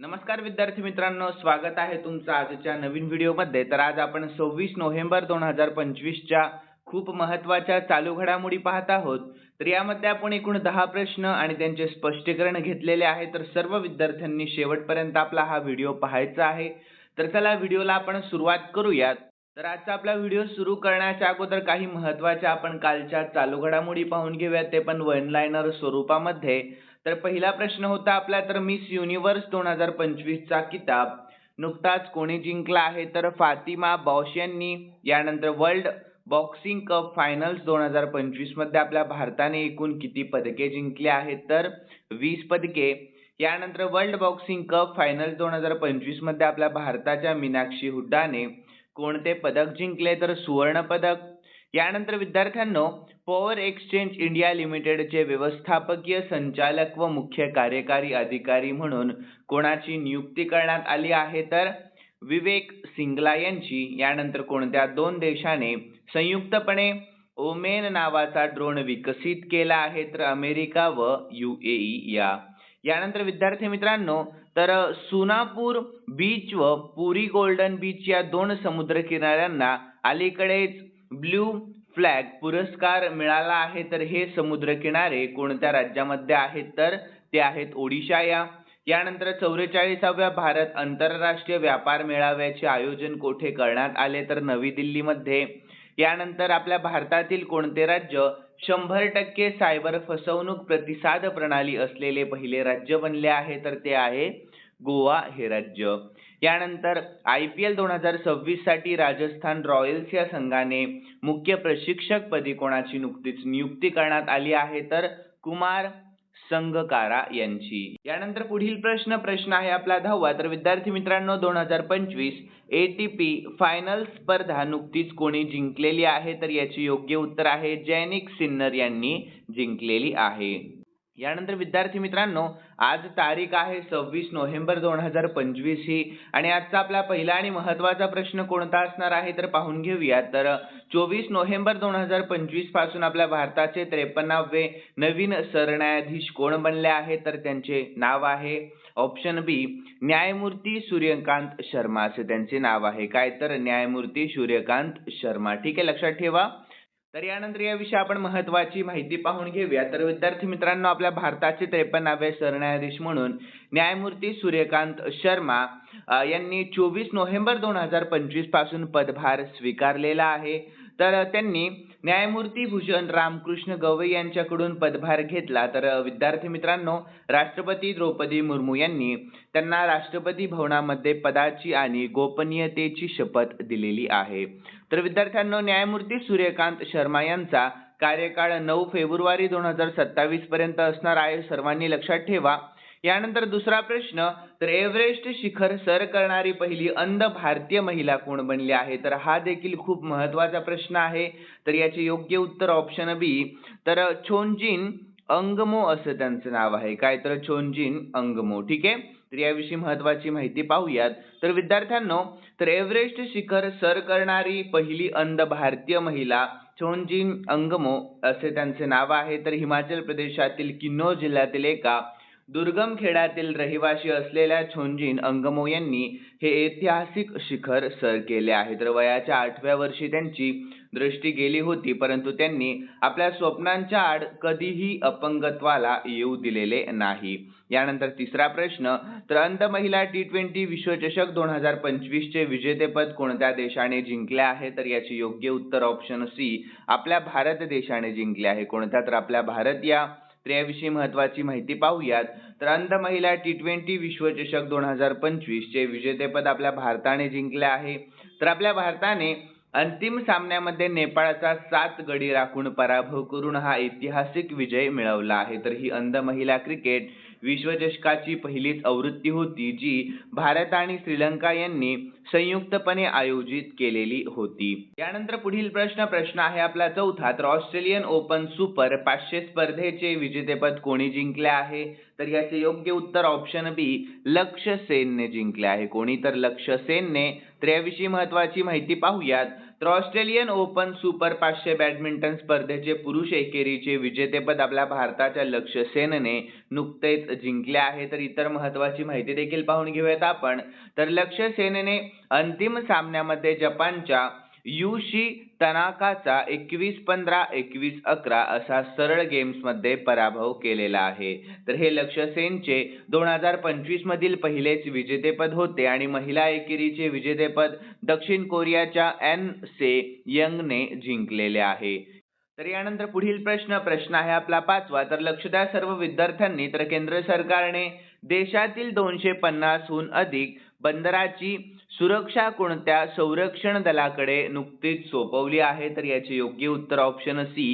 नमस्कार विद्यार्थी मित्रांनो स्वागत आहे तुमचं आजच्या नवीन व्हिडिओमध्ये. तर आज आपण सव्वीस नोव्हेंबर दोन हजार पंचवीसच्या खूप महत्त्वाच्या चालू घडामोडी पाहत आहोत. तर यामध्ये आपण एकूण दहा प्रश्न आणि त्यांचे स्पष्टीकरण घेतलेले आहे. तर सर्व विद्यार्थ्यांनी शेवटपर्यंत आपला हा व्हिडिओ पाहायचा आहे. तर चला व्हिडिओला आपण सुरुवात करूयात. तर आजचा आपला व्हिडिओ सुरू करण्याच्या अगोदर काही महत्त्वाच्या आपण कालच्या चालू घडामोडी पाहून घेऊयात. ते पण वनलाईनर स्वरूपामध्ये. तर पहिला प्रश्न होता आपला तर मिस युनिव्हर्स दोन हजार पंचवीसचा किताब. नुकताच कोणी जिंकला आहे तर फातिमा बॉश यांनी. यानंतर वर्ल्ड बॉक्सिंग कप फायनल्स दोन हजार पंचवीसमध्ये आपल्या भारताने एकूण किती पदके जिंकली आहेत तर वीस पदके. यानंतर वर्ल्ड बॉक्सिंग कप फायनल्स दोन हजार पंचवीसमध्ये आपल्या भारताच्या मीनाक्षी हुड्डाने कोणते पदक जिंकले तर सुवर्ण पदक. यानंतर विद्यार्थ्यांनो पॉवर एक्सचेंज इंडिया लिमिटेडचे व्यवस्थापकीय संचालक व मुख्य कार्यकारी अधिकारी म्हणून कोणाची नियुक्ती करण्यात आली आहे तर विवेक सिंगला यांची. यानंतर कोणत्या दोन देशाने संयुक्तपणे ओमेन नावाचा ड्रोन विकसित केला आहे तर अमेरिका व युएई या. यानंतर विद्यार्थी मित्रांनो तर सुनापूर बीच व पुरी गोल्डन बीच या दोन समुद्र किनाऱ्यांना अलीकडेच ब्ल्यू फ्लॅग पुरस्कार मिळाला आहे तर हे समुद्र किनारे कोणत्या राज्यामध्ये आहेत? तर ते आहेत ओडिशा या. यानंतर चौवेचाळीसाव्या भारत आंतरराष्ट्रीय व्यापार मेळाव्याचे आयोजन कोठे करण्यात आले? तर नवी दिल्लीमध्ये. यानंतर आपल्या भारतातील कोणते राज्य शंभर टक्के सायबर फसवणूक प्रतिसाद प्रणाली असलेले पहिले राज्य बनले आहे? तर ते आहे गोवा हे राज्य. यानंतर आय पी एल दोन हजार सव्वीससाठी राजस्थान रॉयल्स या संघाने मुख्य प्रशिक्षक पदी कोणाची नुकतीच नियुक्ती करण्यात आली आहे तर कुमार संगकारा यांची. यानंतर पुढील प्रश्न प्रश्न आहे आपला दहावा. तर विद्यार्थी मित्रांनो दोन हजार पंचवीस एटीपी फायनल स्पर्धा नुकतीच कोणी जिंकलेली आहे? तर याची योग्य उत्तर आहे जैनिक सिन्नर यांनी जिंकलेली आहे. यानंतर विद्यार्थी मित्रांनो आज तारीख आहे सव्वीस नोव्हेंबर दोन हजार पंचवीस ही. आणि आजचा आपला पहिला आणि महत्त्वाचा प्रश्न कोणता असणार आहे तर पाहून घेऊया तर चोवीस नोव्हेंबर दोन हजार पंचवीसपासून आपल्या भारताचे त्रेपन्नावे नवीन सरन्यायाधीश कोण बनले आहे तर त्यांचे नाव आहे ऑप्शन बी न्यायमूर्ती सूर्यकांत शर्मा. असे त्यांचे नाव आहे. काय तर न्यायमूर्ती सूर्यकांत शर्मा. ठीक आहे लक्षात ठेवा. तर यानंतर याविषयी आपण महत्वाची माहिती पाहून घेऊया. तर विद्यार्थी मित्रांनो आपल्या भारताचे त्रेपन्नावे सरन्यायाधीश म्हणून न्यायमूर्ती सूर्यकांत शर्मा यांनी चोवीस नोव्हेंबर दोन हजार पंचवीसपासून पदभार स्वीकारलेला आहे. तर त्यांनी न्यायमूर्ती भूषण रामकृष्ण गवई यांच्याकडून पदभार घेतला. तर विद्यार्थी मित्रांनो राष्ट्रपती द्रौपदी मुर्मू यांनी त्यांना राष्ट्रपती भवनामध्ये पदाची आणि गोपनीयतेची शपथ दिलेली आहे. तर विद्यार्थ्यांनो न्यायमूर्ती सूर्यकांत शर्मा यांचा कार्यकाळ नऊ फेब्रुवारी दोन हजार सत्तावीस पर्यंत असणार आहे. सर्वांनी लक्षात ठेवा यानंतर दुसरा प्रश्न तर एव्हरेस्ट शिखर सर करणारी पहिली अंध भारतीय महिला कोण बनली आहे? तर हा देखील खूप महत्त्वाचा प्रश्न आहे. तर याचे योग्य उत्तर ऑप्शन बी तर छोंजिन अंगमो असं त्यांचं नाव आहे. काय? तर छोंजिन अंगमो. ठीक आहे? तर याविषयी महत्वाची माहिती पाहूयात. तर विद्यार्थ्यांनो तर एव्हरेस्ट शिखर सर करणारी पहिली अंध भारतीय महिला छोंजिन अंगमो असे त्यांचे नाव आहे. तर हिमाचल प्रदेशातील किन्नौर जिल्ह्यातील एका दुर्गम खेड्यातील रहिवासी असलेल्या छोंजिन अंगमो यांनी हे ऐतिहासिक शिखर सर केले आहे. तर वयाच्या आठव्या वर्षी त्यांची दृष्टी गेली होती परंतु त्यांनी आपल्या स्वप्नांच्या आड कधीही अपंगत्वाला येऊ दिलेले नाही. यानंतर तिसरा प्रश्न तर अंध महिला टी ट्वेंटी विश्वचषक दोन हजार पंचवीस चे विजेतेपद कोणत्या देशाने जिंकले आहे? तर याचे योग्य उत्तर ऑप्शन सी आपल्या भारत देशाने जिंकले आहे. कोणत्या? तर आपल्या भारत या तर महत्वाची माहिती पाहूयात. तर अंध महिला टी ट्वेंटी विश्वचषक दोन हजार पंचवीस चे विजेतेपद आपल्या भारताने जिंकले आहे. तर आपल्या भारताने अंतिम सामन्यामध्ये नेपाळचा सात गडी राखून पराभव करून हा ऐतिहासिक विजय मिळवला आहे. तर ही अंध महिला क्रिकेट विश्वचषकाची पहिलीच आवृत्ती होती जी भारत आणि श्रीलंका यांनी संयुक्तपणे आयोजित केलेली होती. यानंतर पुढील प्रश्न प्रश्न आहे आपला चौथा. तर ऑस्ट्रेलियन ओपन सुपर पाचशे स्पर्धेचे विजेतेपद कोणी जिंकले आहे? तर याचे योग्य उत्तर ऑप्शन बी लक्ष सेनने जिंकले आहे. कोणी? तर लक्ष सेनने. तर याविषयी महत्वाची माहिती पाहूयात. तर ऑस्ट्रेलियन ओपन सुपर पाचशे बॅडमिंटन स्पर्धेचे पुरुष एकेरीचे विजेतेपद आपल्या भारताच्या लक्ष्य सेनने नुकतेच जिंकले आहे. तर इतर महत्वाची माहिती देखील पाहून घेऊयात आपण. तर लक्ष्य सेनने अंतिम सामन्यामध्ये जपानच्या युशी तनाकाचा एकवीस पंधरा एकवीस अकरा असा सरळ गेम्समध्ये पराभव केलेला आहे. तर हे लक्ष्य सेनचे दोन हजार पंचवीस मधील पहिलेच विजेतेपद होते आणि महिला एकेरीचे विजेतेपद दक्षिण कोरियाच्या एन से यंगने जिंकलेले आहे. तर यानंतर पुढील प्रश्न प्रश्न आहे आपला पाचवा. तर लक्ष द्या सर्व विद्यार्थ्यांनी. तर केंद्र सरकारने देशातील दोनशे पन्नासहून अधिक बंदराची सुरक्षा कोणत्या संरक्षण दलाकडे नुकतीच सोपवली आहे? तर याचे योग्य उत्तर option C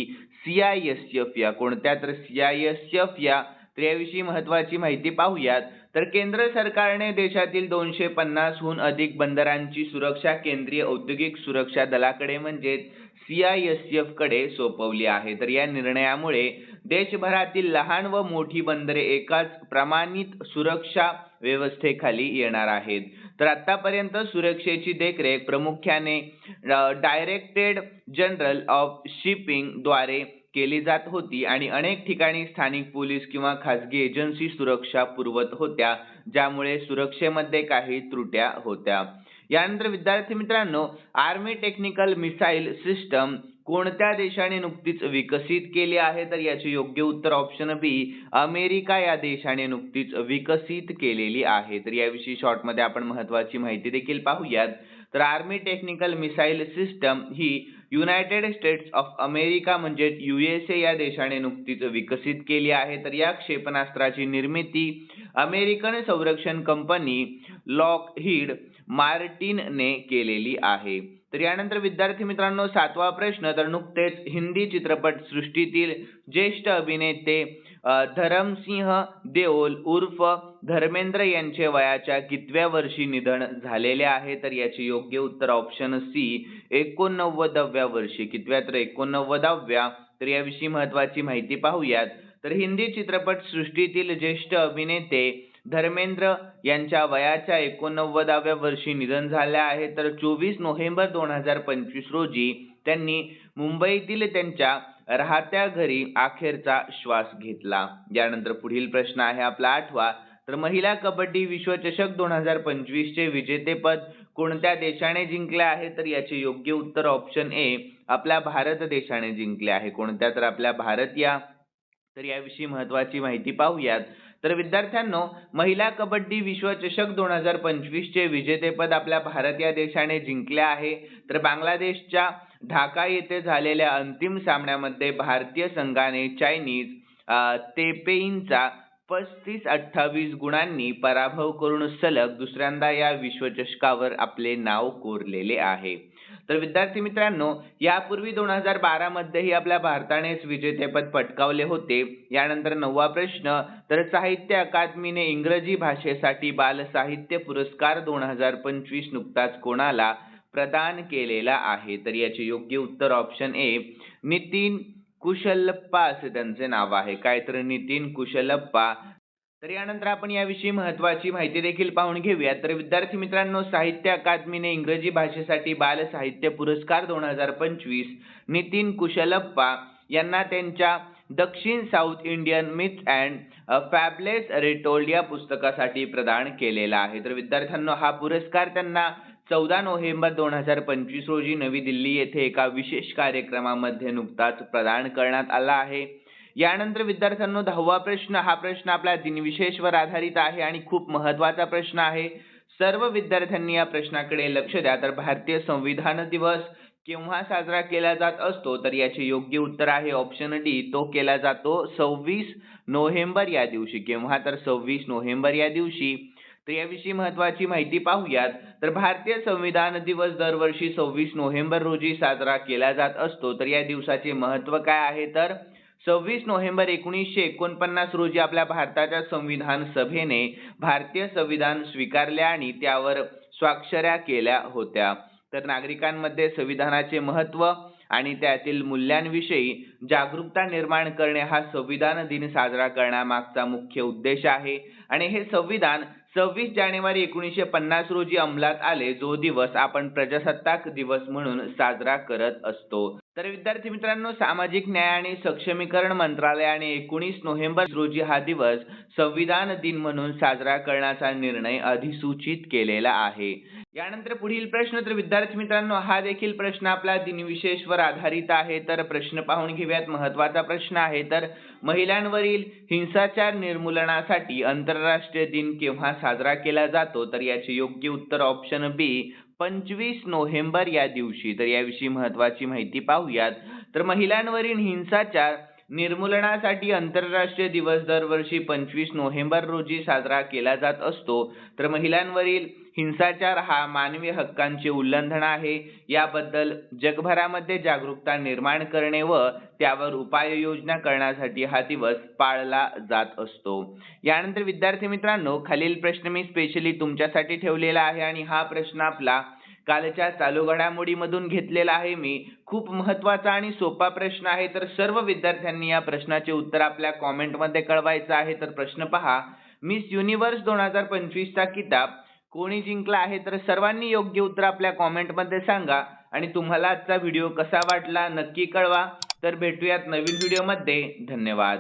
C I S F या. कोणत्या तर सी आय एस एफ या? तर याविषयी महत्वाची माहिती पाहूयात. तर केंद्र सरकारने देशातील दोनशे पन्नासहून अधिक बंदरांची सुरक्षा केंद्रीय औद्योगिक सुरक्षा दलाकडे म्हणजेच सी आय एस एफकडे सोपवली आहे. तर या निर्णयामुळे देशभरातील लहान व मोठी बंदरे एकाच प्रमाणित सुरक्षा व्यवस्थेखाली येणार आहेत. तर आतापर्यंत सुरक्षेची देखरेख प्रामुख्याने डायरेक्टेड जनरल ऑफ शिपिंगद्वारे केली जात होती आणि अनेक ठिकाणी स्थानिक पोलीस किंवा खासगी एजन्सी सुरक्षा पुरवत होत्या ज्यामुळे सुरक्षेमध्ये काही त्रुट्या होत्या. यानंतर विद्यार्थी मित्रांनो आर्मी टेक्निकल मिसाईल सिस्टम कोणत्या देशाने नुकतीच विकसित केली आहे? तर याचे योग्य उत्तर ऑप्शन बी अमेरिका या देशाने नुकतीच विकसित केलेली आहे. तर याविषयी शॉर्टमध्ये आपण महत्वाची माहिती देखील पाहूयात. तर आर्मी टेक्निकल मिसाईल सिस्टम ही युनायटेड स्टेट्स ऑफ अमेरिका म्हणजे युएसए या देशाने नुकतीच विकसित केली आहे. तर या क्षेपणास्त्राची निर्मिती अमेरिकन संरक्षण कंपनी लॉकहीड मार्टिनने केलेली आहे. तर यानंतर विद्यार्थी मित्रांनो सातवा प्रश्न तर नुकतेच हिंदी चित्रपट सृष्टीतील ज्येष्ठ अभिनेते धरमसिंह देओल उर्फ धर्मेंद्र यांचे वयाच्या कितव्या वर्षी निधन झालेले आहे? तर याचे योग्य उत्तर ऑप्शन सी एकोणनव्वदाव्या वर्षी. कितव्या? तर एकोणनव्वदाव्या. तर याविषयी महत्वाची माहिती पाहूयात. तर हिंदी चित्रपट सृष्टीतील ज्येष्ठ अभिनेते धर्मेंद्र यांच्या वयाच्या एकोणनव्वदाव्या वर्षी निधन झाले आहे. तर चोवीस नोव्हेंबर दोन हजार पंचवीस रोजी त्यांनी मुंबईतील त्यांच्या राहत्या घरी अखेरचा श्वास घेतला. यानंतर पुढील प्रश्न आहे आपला आठवा. तर महिला कबड्डी विश्वचषक दोन हजार पंचवीसचे विजेतेपद कोणत्या देशाने जिंकले आहे? तर याचे योग्य उत्तर ऑप्शन ए आपल्या भारत देशाने जिंकले आहे. कोणत्या? तर आपल्या भारत या तर याविषयी महत्वाची माहिती पाहूयात. तर विद्यार्थ्यांनो महिला कबड्डी विश्वचषक दोन हजार पंचवीसचे विजेतेपद आपल्या भारत या देशाने जिंकले आहे. तर बांगलादेशच्या ढाका येथे झालेल्या अंतिम सामन्यामध्ये भारतीय संघाने चायनीज तेपेईनचा पस्तीस अठ्ठावीस गुणांनी पराभव करून सलग दुसऱ्यांदा या विश्वचषकावर आपले नाव कोरलेले आहे. तर विद्यार्थी मित्रांनो यापूर्वी दोन हजार बारा मध्येही आपल्या भारतानेच विजेतेपद पटकावले होते. यानंतर नववा प्रश्न तर साहित्य अकादमीने इंग्रजी भाषेसाठी बाल साहित्य पुरस्कार दोन हजार पंचवीस नुकताच कोणाला प्रदान केलेला आहे? तर याचे योग्य उत्तर ऑप्शन ए नितीन कुशलप्पा असे त्यांचे नाव आहे. काय तर नितीन कुशलप्पा. तर यानंतर आपण याविषयी महत्वाची माहिती देखील पाहून घेऊया तर विद्यार्थी मित्रांनो साहित्य अकादमीने इंग्रजी भाषेसाठी बाल साहित्य पुरस्कार दोन हजार पंचवीस नितीन कुशलप्पा यांना त्यांच्या दक्षिण South Indian myths and fables retold या पुस्तकासाठी प्रदान केलेला आहे. तर विद्यार्थ्यांनो हा पुरस्कार त्यांना चौदा नोव्हेंबर दोन हजार पंचवीस रोजी नवी दिल्ली येथे एका विशेष कार्यक्रमामध्ये नुकताच प्रदान करण्यात आला आहे. यानंतर विद्यार्थ्यांनो दहावा प्रश्न हा प्रश्न आपला दिनविशेषवर आधारित आहे आणि खूप महत्त्वाचा प्रश्न आहे. सर्व विद्यार्थ्यांनी या प्रश्नाकडे लक्ष द्या. तर भारतीय संविधान दिवस केव्हा साजरा केला जात असतो? तर याचे योग्य उत्तर आहे ऑप्शन डी. तो केला जातो सव्वीस नोव्हेंबर या दिवशी. केव्हा? तर सव्वीस नोव्हेंबर या दिवशी. तर याविषयी महत्वाची माहिती पाहूयात. तर भारतीय संविधान दिवस दरवर्षी सव्वीस नोव्हेंबर रोजी साजरा केला जात असतो. तर या दिवसाचे महत्त्व काय आहे? तर सव्वीस नोव्हेंबर एकोणीसशे एकोणपन्नास रोजी आपल्या भारताच्या संविधान सभेने भारतीय संविधान स्वीकारले आणि त्यावर स्वाक्षऱ्या केल्या होत्या. तर नागरिकांमध्ये संविधानाचे महत्त्व आणि त्यातील मूल्यांविषयी जागरूकता निर्माण करणे हा संविधान दिन साजरा करण्यामागचा मुख्य उद्देश आहे. आणि हे संविधान सव्वीस जानेवारी एकोणीसशे पन्नास रोजी अंमलात आले. जो दिवस आपण प्रजासत्ताक दिवस म्हणून साजरा करत असतो. तर विद्यार्थी मित्रांनो सामाजिक न्याय आणि सक्षमीकरण मंत्रालयाने एकोणीस नोव्हेंबर रोजी हा दिवस संविधान दिन म्हणून साजरा करण्याचा निर्णय अधिसूचित केलेला आहे. यानंतर पुढील प्रश्न तर विद्यार्थी मित्रांनो हा देखील प्रश्न आपला दिनविशेषवर आधारित आहे. तर प्रश्न पाहून घेऊयात. महत्त्वाचा प्रश्न आहे तर महिलांवरील हिंसाचार निर्मूलनासाठी आंतरराष्ट्रीय दिन केव्हा साजरा केला जातो? तर याचे योग्य उत्तर ऑप्शन बी पंचवीस नोव्हेंबर या दिवशी. तर याविषयी महत्वाची माहिती पाहूयात. तर महिलांवरील हिंसाचार निर्मूलनासाठी आंतरराष्ट्रीय दिवस दरवर्षी पंचवीस नोव्हेंबर रोजी साजरा केला जात असतो. तर महिलांवरील हिंसाचार हा मानवी हक्कांचे उल्लंघन आहे. याबद्दल जगभरामध्ये जागरूकता निर्माण करणे व त्यावर उपाययोजना करण्यासाठी हा दिवस पाळला जात असतो. यानंतर विद्यार्थी मित्रांनो खालील प्रश्न मी स्पेशली तुमच्यासाठी ठेवलेला आहे आणि हा प्रश्न आपला कालच्या चालू घडामोडीमधून घेतलेला आहे मी. खूप महत्त्वाचा आणि सोपा प्रश्न आहे. तर सर्व विद्यार्थ्यांनी या प्रश्नाचे उत्तर आपल्या कॉमेंटमध्ये कळवायचं आहे. तर प्रश्न पहा. मिस युनिव्हर्स दोन हजार पंचवीसचा किताब. कोणी जिंकला आहे? तर सर्वांनी योग्य उत्तर आपल्या कॉमेंटमध्ये सांगा. आणि तुम्हाला आजचा व्हिडिओ कसा वाटला नक्की कळवा. तर भेटूयात नवीन व्हिडिओमध्ये. धन्यवाद.